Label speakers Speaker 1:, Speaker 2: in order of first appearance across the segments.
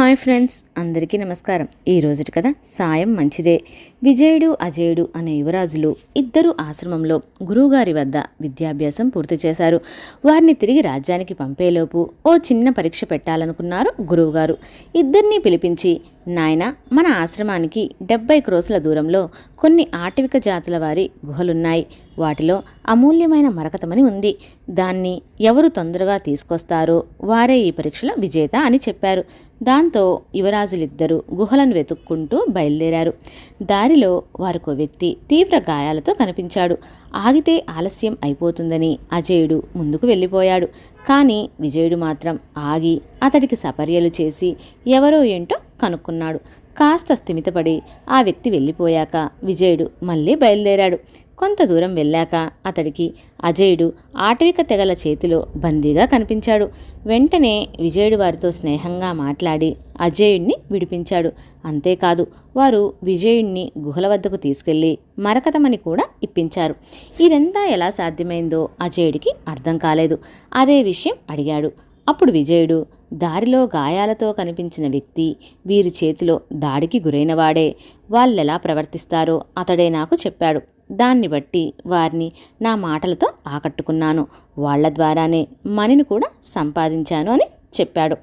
Speaker 1: Hi friends అందరికీ నమస్కారం. ఈ రోజుటి కథ సాయం మంచిదే. విజయుడు అజయుడు అనే యువరాజులు ఇద్దరు ఆశ్రమంలో గురువుగారి వద్ద విద్యాభ్యాసం పూర్తి చేశారు. వారిని తిరిగి రాజ్యానికి పంపేలోపు ఓ చిన్న పరీక్ష పెట్టాలనుకున్నారు గురువుగారు. ఇద్దరినీ పిలిపించి నాయన మన ఆశ్రమానికి డెబ్బై క్రోసుల దూరంలో కొన్ని ఆటవిక జాతుల వారి గుహలున్నాయి. వాటిలో అమూల్యమైన మరకతమని ఉంది. దాన్ని ఎవరు తొందరగా తీసుకొస్తారో వారే ఈ పరీక్షలో విజేత అని చెప్పారు. దాంతో యువరాజులిద్దరూ గుహలను వెతుక్కుంటూ బయలుదేరారు. దారిలో వారికో వ్యక్తి తీవ్ర గాయాలతో కనిపించాడు. ఆగితే ఆలస్యం అయిపోతుందని అజయుడు ముందుకు వెళ్ళిపోయాడు. కానీ విజయుడు మాత్రం ఆగి అతడికి సపర్యలు చేసి ఎవరో ఏంటో కనుక్కున్నాడు. కాస్త స్థిమితపడి ఆ వ్యక్తి వెళ్ళిపోయాక విజయుడు మళ్ళీ బయలుదేరాడు. కొంత దూరం వెళ్ళాక అతడికి అజయుడు ఆటవిక తెగల చేతిలో బందీగా కనిపించాడు. వెంటనే విజయుడు వారితో స్నేహంగా మాట్లాడి అజయుణ్ణి విడిపించాడు. అంతేకాదు వారు విజయుణ్ణి గుహల వద్దకు తీసుకెళ్ళి మరకతమని కూడా ఇప్పించారు. ఇదంతా ఎలా సాధ్యమైందో అజయుడికి అర్థం కాలేదు. అదే విషయం అడిగాడు. అప్పుడు విజయుడు దారిలో గాయాలతో కనిపించిన వ్యక్తి వీరి చేతిలో దాడికి గురైనవాడే. వాళ్ళెలా ప్రవర్తిస్తారో అతడే నాకు చెప్పాడు. దాన్ని బట్టి వారిని నా మాటలతో ఆకట్టుకున్నాను. వాళ్ళ ద్వారానే మనిని కూడా సంపాదించాను అని చెప్పాడు.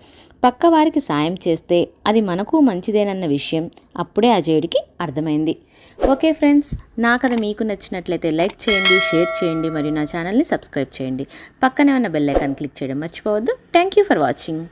Speaker 1: పక్కవారికి సాయం చేస్తే అది మనకు మంచిదేనన్న విషయం అప్పుడే అజయుడికి అర్థమైంది. ఓకే ఫ్రెండ్స్ నా కథ మీకు నచ్చినట్లయితే లైక్ చేయండి షేర్ చేయండి మరియు నా ఛానల్ని సబ్స్క్రైబ్ చేయండి. పక్కనే ఉన్న బెల్ ఐకాన్ క్లిక్ చేయడం మర్చిపోవద్దు. Thank you for watching.